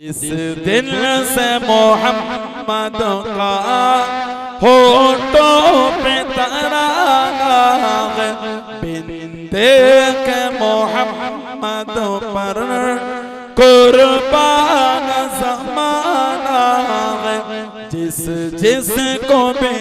इस दिल से मोहम्मद का होठों पे तराग बिंदे के मोहम्मद पर कुर्बान जमाना है जिस जिस को भी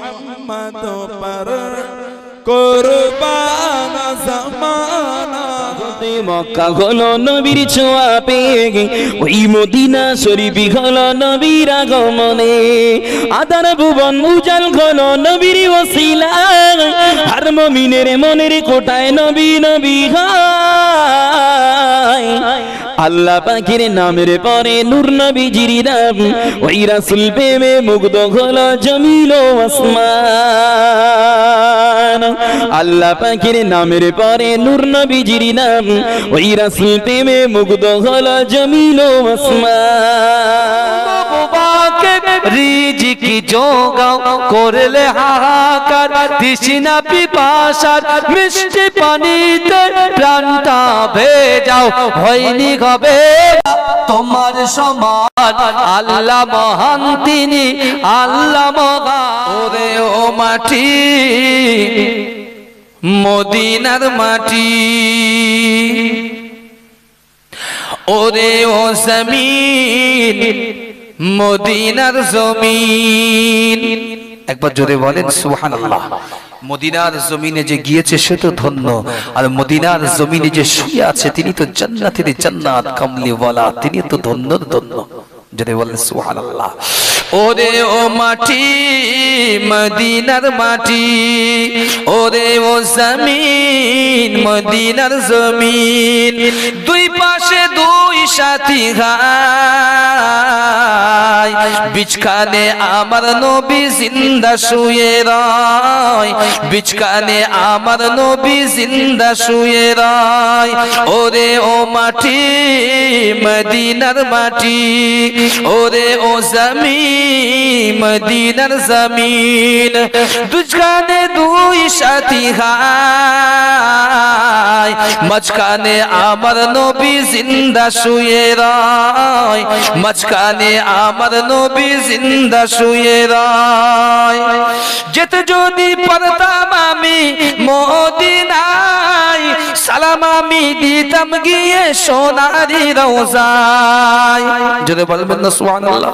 মোহাম্মদ পর কোরবান জামানা। মক্কা হলো নবীর ছোঁয়া পেয়ে। ওই মদিনা শরীফি হলো নবীর আগমনে। আদার ভুবন উজাল হলো নবীর ওসিলা আর মমিনের মনের কোটায় নবী নবী হয়। আল্লাহ পাখির নামের পরে নূর নবীজির নাম। ওই রাসুল প্রেমে মুগ্ধ হলো জমিল আসমান। আল্লাহ পাখির নামের পরে নূর নবীজির নাম। ওই রাসুল প্রেমে মুগ্ধ হলো জমিল আসমান। রিজিকি যোগাও করলে হাহাকার, তৃষ্ণা পিপাসার মিষ্টি পানিতে প্রাণটা ভেজাও। হয়নি হবে তোমার সমান, আল্লাহ মহান তিনি, আল্লাহ মহান। ওরে ও মাটি, মদিনার মাটি। ওরে ও জমিন মদিনার জমিন। একবার জোরে বলেন সুহান মদিনার জমিনে যে গিয়েছে সে তো ধন্য। আর মদিনার জমিনে যে শুয়ে আছে, তিনি তো জান্নাতের জান্নাত, কামলিওয়ালা। তিনি তো ধন্য ধন্য। যদি বলেন, সুবহানাল্লাহ। ওরে ও মাটি মদিনার মাটি। ওরে ও জমিন মদিনার জমিন। দুই পাশে দুই সাথী গায় বিচখানে আমার নবী জিন্দা শুয়ে রয়। বিচখানে আমার নবী জিন্দা শুয়ে রয়। ওরে ও মাটি মদিনার মাটি। ওরে ও জমিন মদিনার জমিন। দুজখানে দুই সাথী হায়। মাঝখানে আমার নবী জিন্দা শুয়ে রয়। মাঝখানে আমার নবী জিন্দা শুয়ে রয়। যেতে যদি পারতাম আমি মদিনায়, সালাম আমি দিতাম গিয়ে সোনারি রোজায় যদি বলবেন না, সুবহানাল্লাহ।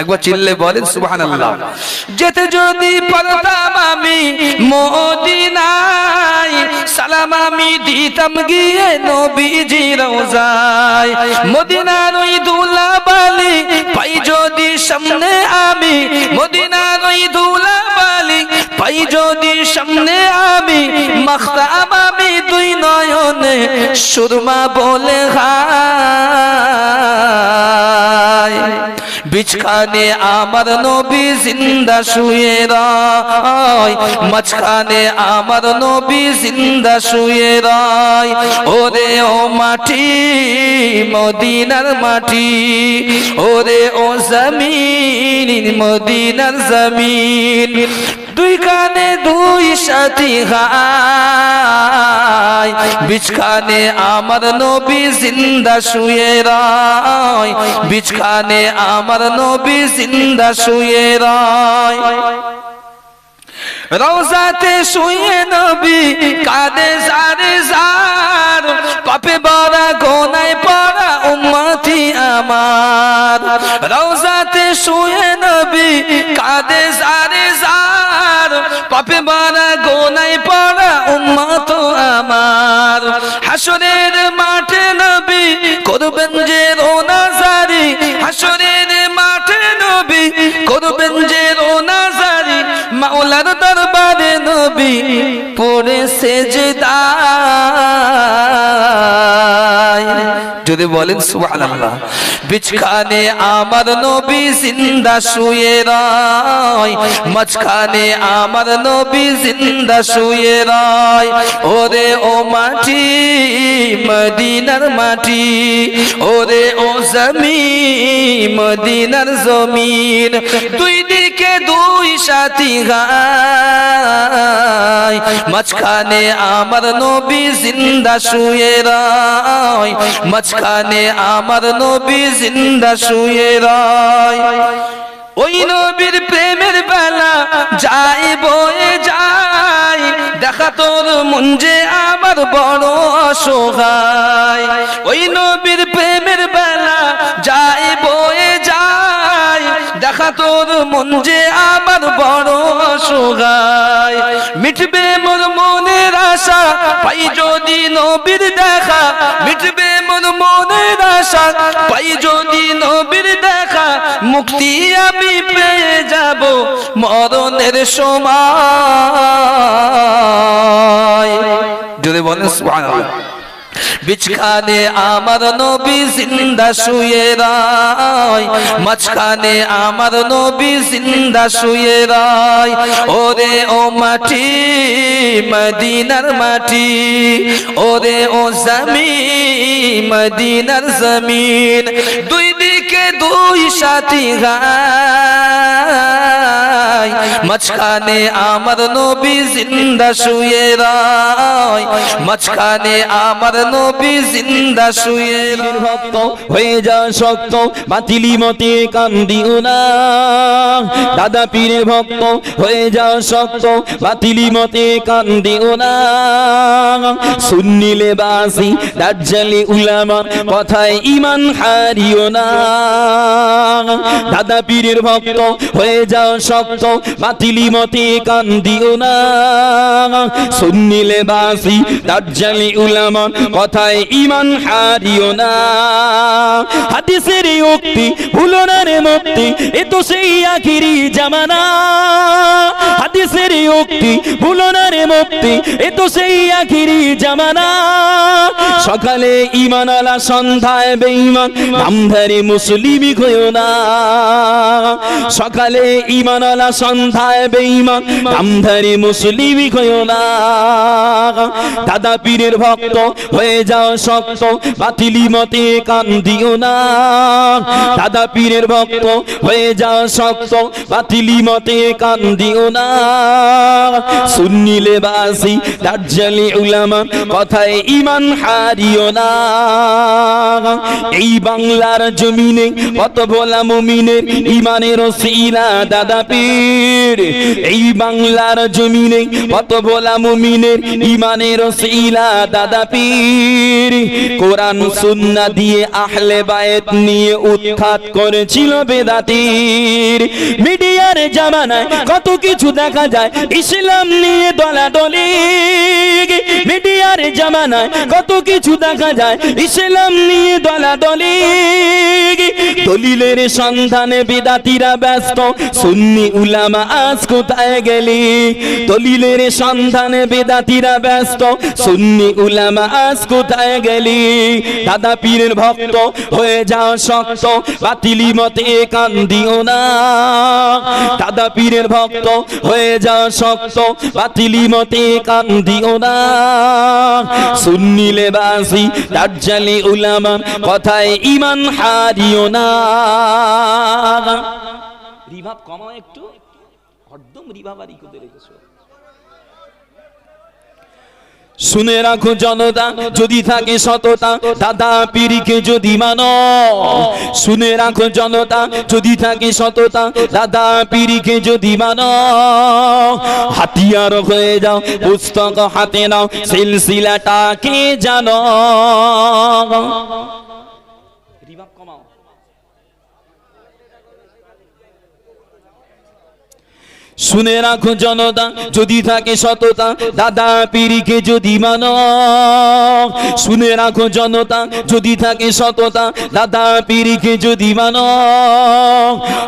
একবার চিল্লে বলেন, সুবহানাল্লাহ। যেতে যদি পারতাম আমি মদিনায়, সালাম আমি দিতাম গিয়ে নবীজি রোজায় মদিনার ওই দুলা বালি পাই যদি সামনে আমি, মদিনার ওই দুলা বালি পাই যদি সামনে আমি মাখতাম আমি দুই নয়নে সুরমা বলে হায়। বিছখানে আমার নবী জিন্দা শুয়ে রয়। মাঝখানে আমার নবী জিন্দা শুয়ে রয়। ওরে ও মাটি, মদিনার মাটি। ওরে ও জমিন, মদিনার জমিন। দুই কানে দুই সাথী গায়। বিছখানে আমার নবী জিন্দা শুয়ে রয়। বিছখানে আমার নবী জিন্দা শুয়ে রয়। রওজাতে শুয়ে নবী কাঁদে সারে সার পাপে বড়া গোনায় পড়া উম্মতি আমার। রওজাতে শুয়ে নবী কাঁদে সারে সার পাপে বড়া গোনায় পড়া উম্মত আমার। হাসরের মাঠে নবী করবেন যে রোনা জারি। হাসরের মাঠে নবী করবেন যে রোনা জারি। মাওলার দরবারে নবী পড়ে সেজদায় যদি বলেন আমার নবী জিন্দা শুয়ে রয়, মাঝখানে আমার নবী জিন্দা শুয়ে রয়। ওরে ও মাটি, মদিনার মাটি, ওরে ও জমিন, মদিনার জমিন। দুই দিকে দুই সাথী গায়, মাঝখানে আমার নবী জিন্দা শুয়ে রয়, মাঝখানে আমার নবী জিন্দা শুয়ে রয়। ওই নবীর প্রেমের বেলা যাই বয়ে যাই, দেখা তোর মুঞ্জে আমার বড় অসহায়। ওই নবীর প্রেমের বেলা যাই বয়ে যাই, দেখা তোর যে আমার বড় অসহায়। মিটবে মোর মনের আশা, পাই যদি নবীর দেখা, মিটবে মোর মনের আশা পাই যদি নবীর দেখা মুক্তি আমি পেয়ে যাব মরণের সময়। বিছখানে আমার নবী জিন্দা শুয়ে রায়। মাঝখানে আমার নবী জিন্দা শুয়ে রায়। ওরে ও মাটি, মদিনার মাটি। ওরে ও জমিন, মদিনার জমিন। দুই দিকে দুই সাথী গায় মাঝখানে আমার নবী জিন্দা শুয়ে রায়। মাঝখানে আমার নবী জিন্দা শুয়ে ভক্ত হয়ে যা শক্ত, বাতিলি মতে কান্দিও না। দাদা পীরের ভক্ত হয়ে যা শক্ত, বাতিলি মতে কান্দিও না। সুন্নিলে বাসি, দাজ্জালি উলামার কথায় ইমান হারিও না। দাদা পীরের ভক্ত হয়ে যাও শক্ত বাতিলি মতে কান্দিও না সুন্নিলে বাসি, দাজ্জালি উলামার কথায় ইমান হারিও না হাদিসের উক্তি ভুলো না রে মুক্তি, এ তো সেই আখিরি জামানা। হাদিসের উক্তি ভুলো না রে মুক্তি, এ তো সেই আখিরি জামানা। সকালে ইমান আলা সন্ধ্যায় বেঈমান নামধারী মুসলিমি হইও না। সকালে ইমান আলা সন্ধ্যায় বেঈমান নামধারী মুসলিমি হইও না। দাদা পীরের ভক্ত, হয়ে যাও শক্ত বাতিলি মতে কান্দিও না। দাদা পীরের ভক্ত, হয়ে যাও শক্ত বাতিলি মতে কান্দিও না। সুন্নিলে বাসি দার্জালি উলামা, কথায় ইমান হারিও না। এই বাংলার জমিনে কত ভোলা ইমানের সিলা দাদা পীর। এই বাংলার জমিনে কত ভোলা মুমিনের ইমানের সিলা দাদা পীর। কোরআন সুন্না দিয়ে আহলে বায়েত নিয়ে উৎখাত করেছিল বেদাতির। মিডিয়ার জামানায় কত কিছু দেখা যায়। ইসলাম নিয়ে দলাদলি। মিডিয়ার জামানায় কত কিছু দেখা যায়। ইসলাম নিয়ে দলাদলি। দলিলের সন্ধানে বেদাতিরা ব্যস্ত। সুন্নি উলামা আজ কোথায় গেলি? দলিলের সন্ধানে বেদাতিরা ব্যস্ত। সুন্নি উলামা আজ কোথায় গেলি? দাদা পীরের ভক্ত হয়ে যাও শক্ত, বাতিলি মতে কান্দিও না। দাদা পীরের ভক্ত হয়ে যাও শক্ত, বাতিলি মতে কান্দিও না। সুন্নিলে বাসি দাজ্জালি উলামা কথায় ইমান হারিও না। রিভাব। কমাও একটু। হরদম রিভাবারি করে রেখেছো। শুনে রাখো জনতা যদি থাকে সততা দাদা পীরিকে যদি মানো। শুনে রাখো জনতা যদি থাকে সততা দাদা পীরিকে যদি মানো। হাতিয়ার হয়ে যাও পুস্তক হাতে নাও সিলসিলাটাকে জানো রিভাব কমাও শুনে রাখো জনতা, যদি থাকে সততা, দাদা পিরিকে যদি মানো। শুনে রাখো জনতা, যদি থাকে সততা, দাদা পিরিকে যদি মানো।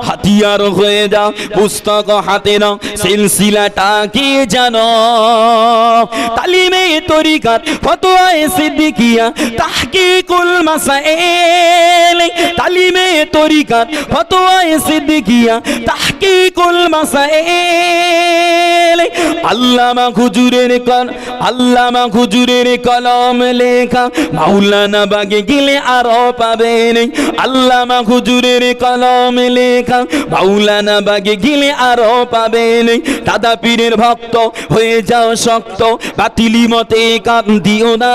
হাতিয়ার হয়ে যাও, পুস্তক হাতে নাও সিলসিলাটাকে জানো? তালিমে তরিকার ফতোয়ায়ে সিদ্দিকিয়া, তাহকিকুল মাসাইল। তালিমে তরিকার ফতোয়ায়ে সিদ্দিকিয়া, তাহকিকুল মাসাইল। আল্লামা কল, আল্লামা কলম লেখা বাগে গেলে আল্লামা কলম লেখা বাগে গেলে দাদা পীরের ভক্ত, হয়ে যাও শক্ত, বাতিলি মতে কান দিও না।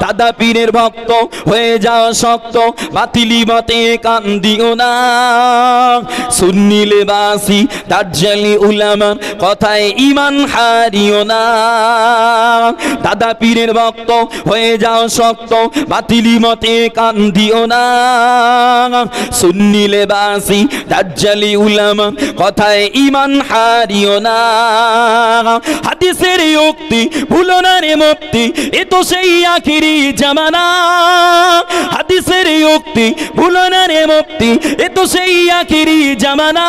দাদা পীরের ভক্ত, হয়ে যাও শক্ত, বাতিলি মতে কান দিও না। সুন্নিলে বাসি দার্জালি উলামান কথায় ইমান হারিও না। দাদা পীরের ভক্ত, হয়ে যাও শক্ত, বাতিলি মতে কান দিও না। সুন্নিলে বাসি দার্জালি উলামান কথায় ইমান হারিও না। হাদিসের উক্তি ভুলো না রে মুক্তি, এ তো সেই আখিরি জামানা। হাদিসের উক্তি ভুলো না রে মুক্তি, এ তো সেই আখিরি জামানা।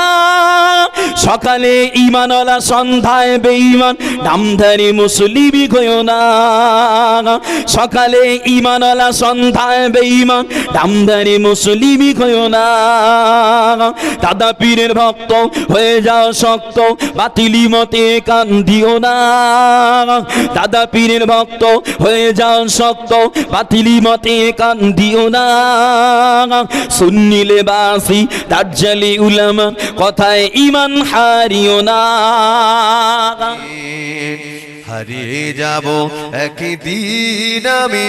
সকালে ইমানলা সন্ধ্যায় বেঈমান, নামধারী মুসলিমি গয় না। সকালে ইমানলা সন্ধ্যায় বেঈমান, নামধারী মুসলিমি গয় না। দাদা পীরের ভক্ত হয়ে যাও শক্ত, বাতিলি মতে কান দিও না। দাদা পীরের ভক্ত হয়ে যাও শক্ত, বাতিলি মতে কান দিও না। সুন্নিলে বাসি দার্জালি উলামা, কথায় ইমান হারিও না। হারিয়ে যাব একদিন আমি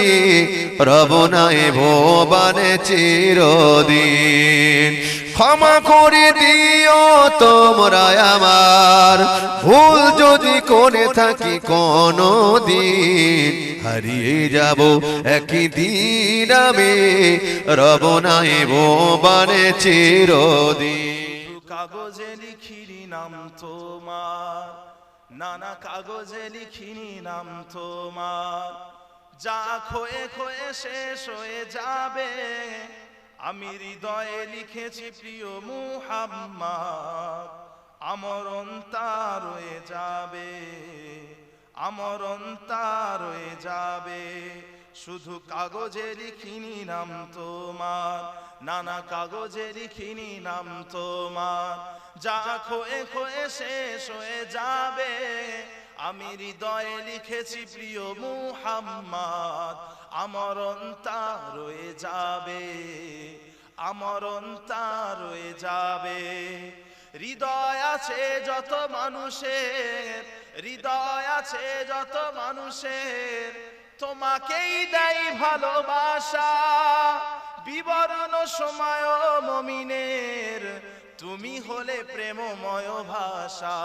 রবনায় ভবানে চিরদিন। ক্ষমা করে দিও তোমরা আমার, ভুল যদি করে থাকি কোনো দিন হারিয়ে যাব একদিন আমি রবনায় ভবানে চিরদিন। কাগজে লিখিনি নাম তোমার, নানা কাগজে লিখিনি নাম তোমার। যা খয়ে খয়ে শেষ হয়ে যাবে, আমি হৃদয়ে লিখেছি প্রিয় মুহাম্মদ, আমরণ তার রয়ে যাবে, আমরণ তার রয়ে যাবে। শুধু কাগজে লিখিনি নাম তোমার, নানা কাগজে লিখিনি নাম তোমার। যা খোয়ে খোয়ে শেষ হয়ে যাবে, আমি হৃদয়ে লিখেছি প্রিয় মুহাম্মদ আমরণ তার রয়ে যাবে আমরণ তার রয়ে যাবে। হৃদয় আছে যত মানুষের, হৃদয় আছে যত মানুষের তোমাকেই দেয় ভালোবাসা। বিবরণ সময় মমিনের, তুমি হলে প্রেমময় ভাষা।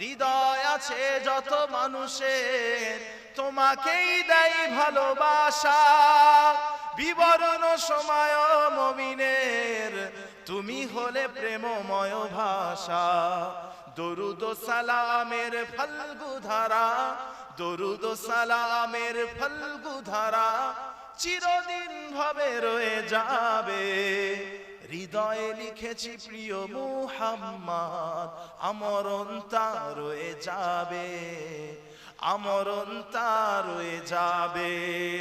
হৃদয় আছে যত মানুষের, তোমাকেই দেয় ভালোবাসা। বিবরণ সময় মমিনের, তুমি হলে প্রেমময় ভাষা। দরুদ সালামের ফলগু ধারা দরুদ সালামের ফলগু ধারা চিরদিন ভাবে রয়ে যাবে। হৃদয়ে লিখেছি প্রিয় মুহাম্মদ, আমরণ তা রয়ে যাবে। আমরণ তা রয়ে যাবে।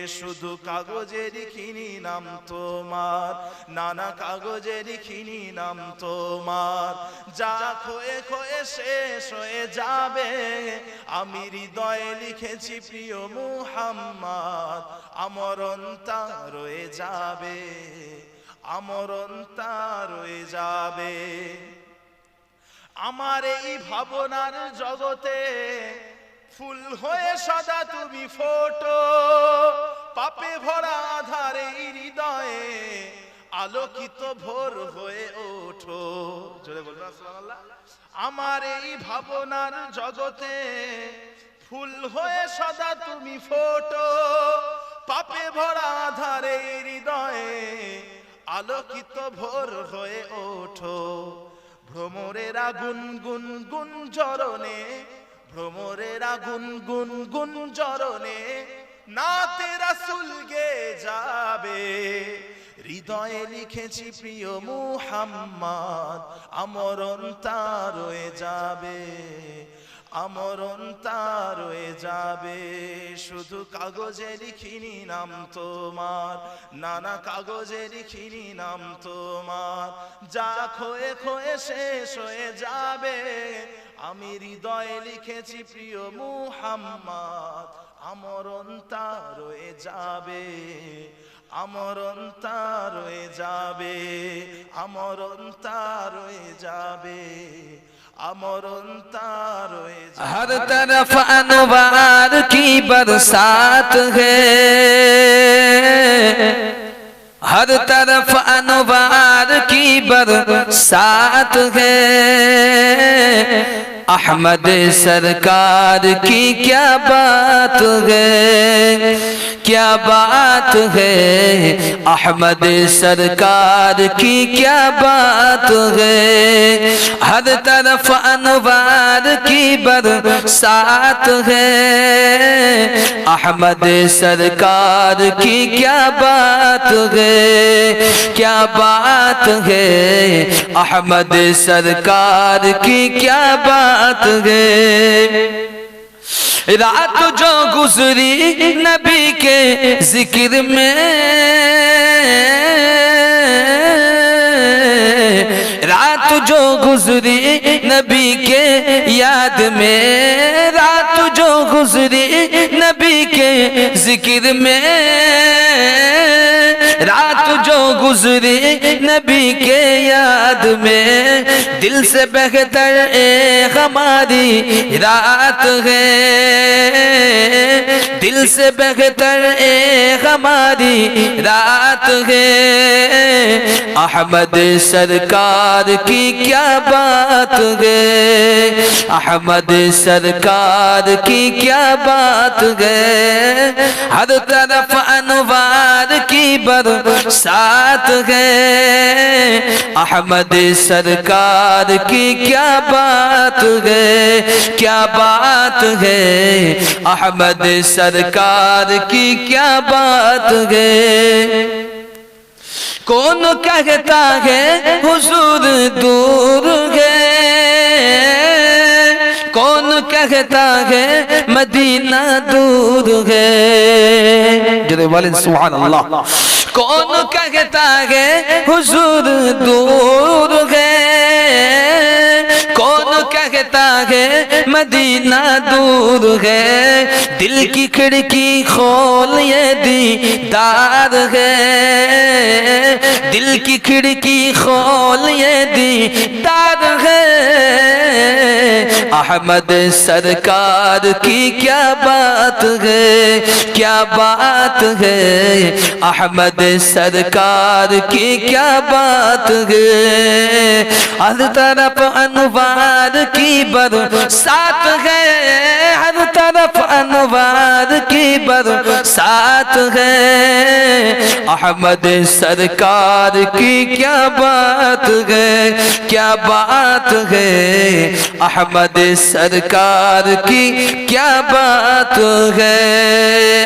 শুধু কাগজে লিখিনি নাম তোমার, নানা কাগজে লিখিনি নাম তোমার। যা খয়ে খয়ে শেষ হয়ে যাবে। আমি হৃদয়ে লিখেছি, প্রিয় মুহাম্মদ, আমরণ তা রয়ে যাবে। আমরণ তা রয়ে যাবে। আমার এই ভাবনার জগতে ফুল হয়ে সদা তুমি ফোটো। পাপে ভরা আধারে হৃদয়ে আলোকিত ভোর হয়ে ওঠো। জোরে সুবহানাল্লাহ। আমার এই ভাবনার জগতে ফুল হয়ে সদা তুমি ফোটো। পাপে ভরা আধারে হৃদয়ে আলোকিত ভোর হয়ে ওঠো। ভ্রমরেরা গুন গুন গুন জরনে ভ্রমরেরা গুন গুন গুন জরনে নাতে রাসুল গে যাবে। হৃদয়ে লিখেছি, প্রিয় মুহাম্মদ, আমরণ তা রয়ে যাবে। আমরণ তার রয়ে যাবে। শুধু কাগজে লিখিনি নাম তোমার, নানা কাগজে লিখিনি নাম তোমার। যা খয়ে খয়ে শেষ হয়ে যাবে। আমি হৃদয়ে লিখেছি প্রিয় মুহাম্মদ, আমরণ তার রয়ে যাবে। আমরণ তার রয়ে যাবে, আমরণ তার রয়ে যাবে। ہر طرف انوار کی برسات ہے ہر طرف انوار کی برسات ہے احمد سرکار کی کیا بات ہے کیا بات ہے؟ احمد سرکار کی کیا بات ہے؟ ہر طرف انوار کی برسات ہے۔ احمد سرکار کی کیا بات ہے؟ کیا بات ہے؟ احمد سرکار کی کیا بات ہے؟ रात जो गुजरी नबी के जिक्र में रात जो गुजरी नबी के याद में रात जो गुजरी नबी के जिक्र में रात گزری نبی کے یاد میں دل سے بہتر ایک ہماری رات ہے۔ دل سے بہتر ایک ہماری رات ہے۔ احمد سرکار کی کیا بات ہے؟ احمد سرکار کی کیا بات ہے؟ ہر طرف انوار کی برسات بات ہے۔ احمد سرکار کی کیا بات ہے؟ کیا بات ہے؟ احمد سرکار کی کیا بات ہے؟ کون کہتا ہے حضور دور ہے؟ کون کہتا ہے مدینہ دور ہے؟ جلوال سبحان اللہ۔ कौन कहता है हुजूर दूर है कौन कहता है مدینہ دور ہے۔ دل کی کھڑکی کھول یہ دیدار ہے۔ دل کی کھڑکی کھول یہ دیدار ہے۔ احمد سرکار کی کیا بات ہے؟ کیا بات ہے؟ احمد سرکار کی کیا بات ہے؟ ہر طرف انوار کی برسات ساتھ ہے، ہر طرف انوار کی برسات ہے۔ احمد سرکار کی کیا بات ہے، کیا بات ہے؟ احمد سرکار کی کیا بات ہے؟